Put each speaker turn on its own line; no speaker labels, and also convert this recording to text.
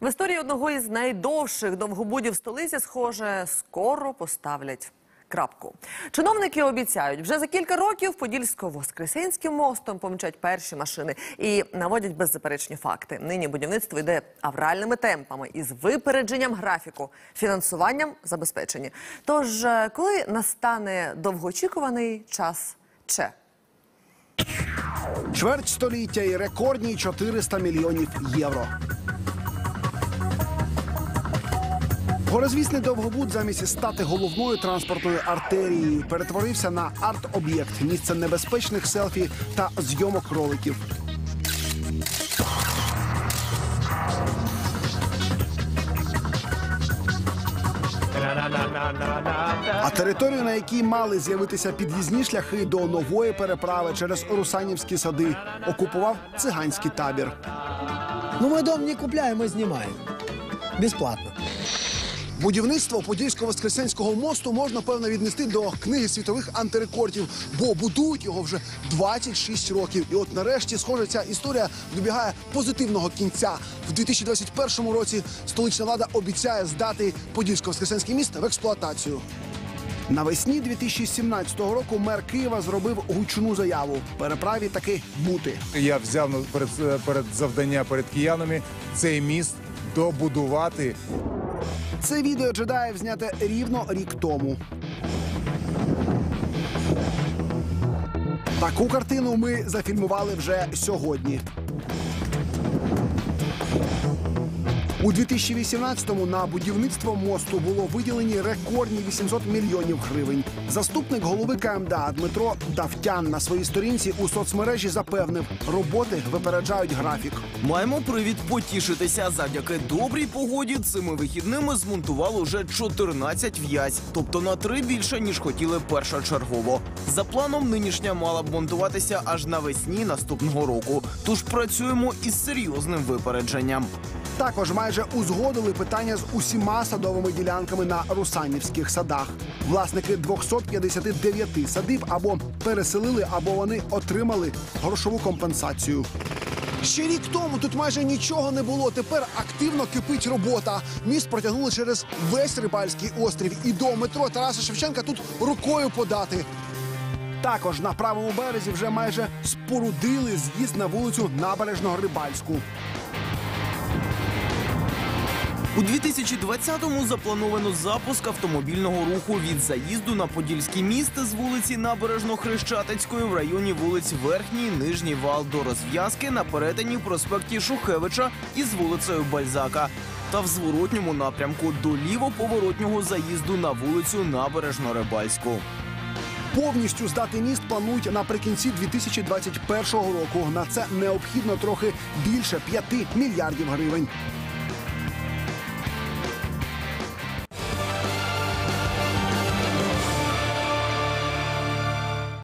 В історії одного із найдовших довгобудів столиці, схоже, скоро поставлять крапку. Чиновники обіцяють, вже за кілька років Подільсько-Воскресенським мостом помчать перші машини і наводять беззаперечні факти. Нині будівництво йде авральними темпами із випередженням графіку, фінансуванням забезпечені. Тож, е, коли настане довгоочікуваний час Че?
Чверть століття і рекордні 400 мільйонів євро. Горозвісний довгобуд замість стати головною транспортною артерією перетворився на арт-об'єкт, місце небезпечних селфі та зйомок роликів. А територію, на якій мали з'явитися під'їзні шляхи до нової переправи через Русанівські сади, окупував циганський табір.
Ну, мы дом не купляем, мы снимаем.
Будівництво Подільсько-Воскресенського мосту можна певно віднести до книги світових антирекордів, бо будують його вже 26 років. І от нарешті, схоже, ця історія добігає позитивного кінця. В 2021 році столична влада обіцяє здати Подільсько-Воскресенський міст в експлуатацію. Навесні 2017 року мер Києва зробив гучну заяву. Переправі таки бути.
Я взяв перед, перед завдання перед киянами цей міст добудувати.
Це відео джедаїв зняте рівно рік тому. Таку картину ми зафільмували вже сьогодні. У 2018-му на будівництво мосту було виділені рекордні 800 мільйонів гривень. Заступник голови КМДА Дмитро Давтян на своїй сторінці у соцмережі запевнив, роботи випереджають графік.
Маємо привід потішитися. Завдяки добрій погоді цими вихідними змонтували вже 14 в'язь, тобто на три більше ніж хотіли першочергово. За планом нинішня мала б монтуватися аж навесні наступного року. Тож працюємо із серйозним випередженням.
Також майже узгодили питання з усіма садовими ділянками на Русанівських садах. Власники 259 садиб або переселили, або вони отримали грошову компенсацію. Ще рік тому тут майже нічого не було. Тепер активно кипить робота. Міст протягнули через весь Рибальський острів і до метро Тараса Шевченка тут рукою подати. Також на правому березі вже майже спорудили з'їзд на вулицю Набережного Рибальську.
У 2020-му заплановано запуск автомобільного руху від заїзду на Подільський міст з вулиці Набережно-Хрещатицької в районі вулиць Верхній, Нижній Вал до розв'язки на перетині проспекті Шухевича із вулицею Бальзака. Та в зворотньому напрямку до лівоповоротнього заїзду на вулицю Набережно-Рибальську.
Повністю здати міст планують наприкінці 2021 року. На це необхідно трохи більше 5 мільярдів гривень.